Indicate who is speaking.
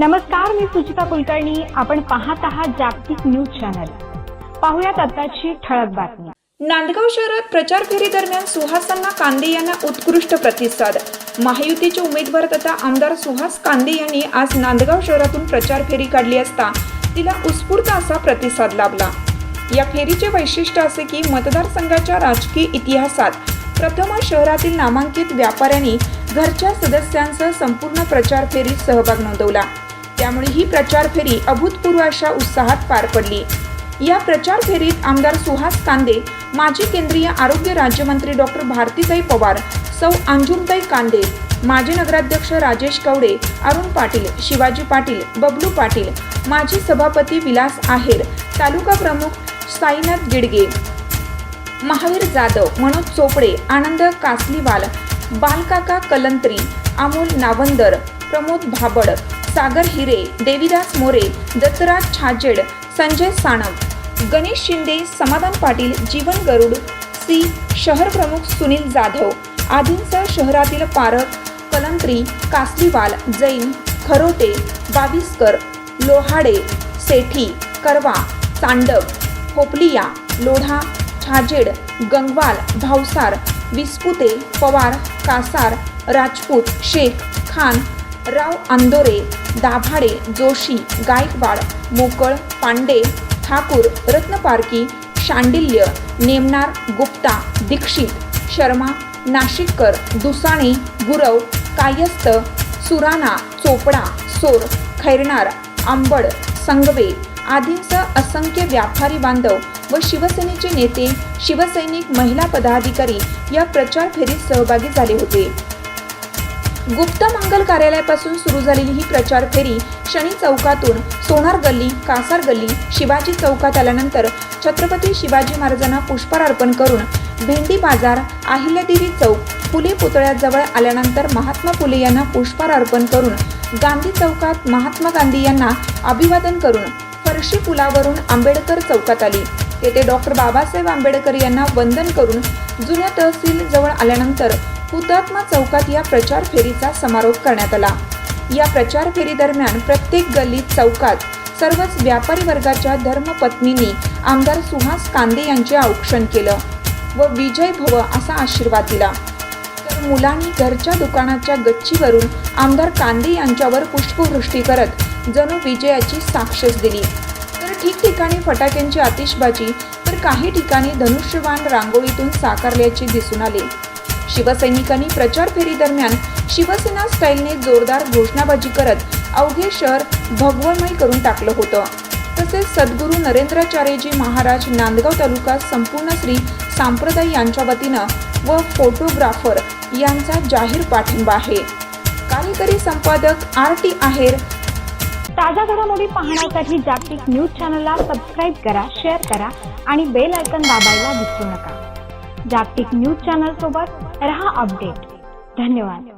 Speaker 1: नमस्कार मी सुचिता कुलकर्णी. आपण पाहत आहात जागतिक न्यूज चॅनल. पाहुयात आताची ठळक बातमी.
Speaker 2: नांदगाव शहरात प्रचार फेरी दरम्यान सुहासांना कांदे यांना उत्कृष्ट प्रतिसाद. महायुतीचे उमेदवार तथा आमदार सुहास कांदे यांनी आज नांदगाव शहरातून प्रचार फेरी काढली असता तिला उत्स्फूर्त असा प्रतिसाद लाभला. या फेरीचे वैशिष्ट्य असे की मतदारसंघाच्या राजकीय इतिहासात प्रथमच शहरातील नामांकित व्यापाऱ्यांनी घरच्या सदस्यांसह संपूर्ण प्रचार फेरीत सहभाग नोंदवला. त्यामुळे ही प्रचार फेरी अभूतपूर्व अशा उत्साहात पार पडली. या प्रचार फेरीत आमदार सुहास कांदे माजी केंद्रीय आरोग्य राज्यमंत्री डॉक्टर भारतीताई पवार सौ अंजुमताई कांदे माजी नगराध्यक्ष राजेश कवडे अरुण पाटील शिवाजी पाटील बबलू पाटील माजी सभापती विलास आहेर तालुका प्रमुख साईनाथ गिडगे महावीर जाधव मनोज चोपडे आनंद कासलीवाल बालकाका कलंत्री अमोल नावंदर प्रमोद भाबड सागर हिरे देवीदास मोरे दत्तराज छाजेड संजय साणव गणेश शिंदे समाधान पाटील जीवन गरुड सी शहर प्रमुख सुनील जाधव आदींसह शहरातील पारख कलंत्री कासलीवाल जैन खरोटे बाविस्कर लोहाडे सेठी करवा तांडव खोपलिया लोढा छाजेड गंगवाल भावसार विस्पुते पवार कासार राजपूत शेख खान राव आंदोरे दाभाडे जोशी गायकवाड मोकळ पांडे ठाकूर रत्नपारकी शांडिल्य नेमनार गुप्ता दीक्षित शर्मा नाशिककर दुसाणे गुरव कायस्थ सुराणा चोपडा सोर खैरनार आंबड संगवे आदींसह असंख्य व्यापारी बांधव व शिवसेनेचे नेते शिवसैनिक महिला पदाधिकारी या प्रचार फेरीत सहभागी झाले होते. गुप्त मंगल कार्यालयापासून सुरू झालेली ही प्रचार फेरी शनी चौकातून सोनार गल्ली कासार गल्ली शिवाजी चौकात आल्यानंतर छत्रपती शिवाजी महाराजांना पुष्पहार अर्पण करून भेंडी बाजार अहिल्यादेवी चौक फुले पुतळ्याजवळ आल्यानंतर महात्मा फुले यांना पुष्पहार अर्पण करून गांधी चौकात महात्मा गांधी यांना अभिवादन करून फरशी पुलावरून आंबेडकर चौकात आली. तेथे डॉक्टर बाबासाहेब आंबेडकर यांना वंदन करून जुन्या तहसील जवळ आल्यानंतर हुतात्मा चौकात या प्रचार फेरीचा समारोप करण्यात आला. या प्रचार फेरीदरम्यान प्रत्येक गल्लीत चौकात सर्वच व्यापारी वर्गाच्या धर्मपत्नींनी आमदार सुहास कांदे यांचे औक्षण केलं व विजय भव असा आशीर्वाद दिला. तर मुलांनी घरच्या दुकानाच्या गच्चीवरून आमदार कांदे यांच्यावर पुष्पवृष्टी करत जणू विजयाची साक्षच दिली. तर ठिकठिकाणी फटाक्यांची आतिषबाजी तर काही ठिकाणी धनुष्यबाण रांगोळीतून साकारल्याचे दिसून आले. शिवसैनिकांनी प्रचार फेरी दरम्यान शिवसेना स्टाईलने जोरदार घोषणाबाजी करत अवघे शहर भगवमय करून टाकलं होतं. तसेच सद्गुरू नरेंद्राचार्यजी महाराज नांदगाव तालुका संपूर्ण श्री सांप्रदाय यांच्या वतीनं व फोटोग्राफर यांचा जाहीर पाठिंबा आहे. कार्यकारी संपादक आर टी आहेर.
Speaker 1: ताज्या घडामोडी पाहण्यासाठी जागतिक न्यूज चॅनलला सबस्क्राईब करा शेअर करा आणि बेल आयकन दाबायला विसरू नका. जागतिक न्यूज चॅनल सोबत रहा अपडेट धन्यवाद.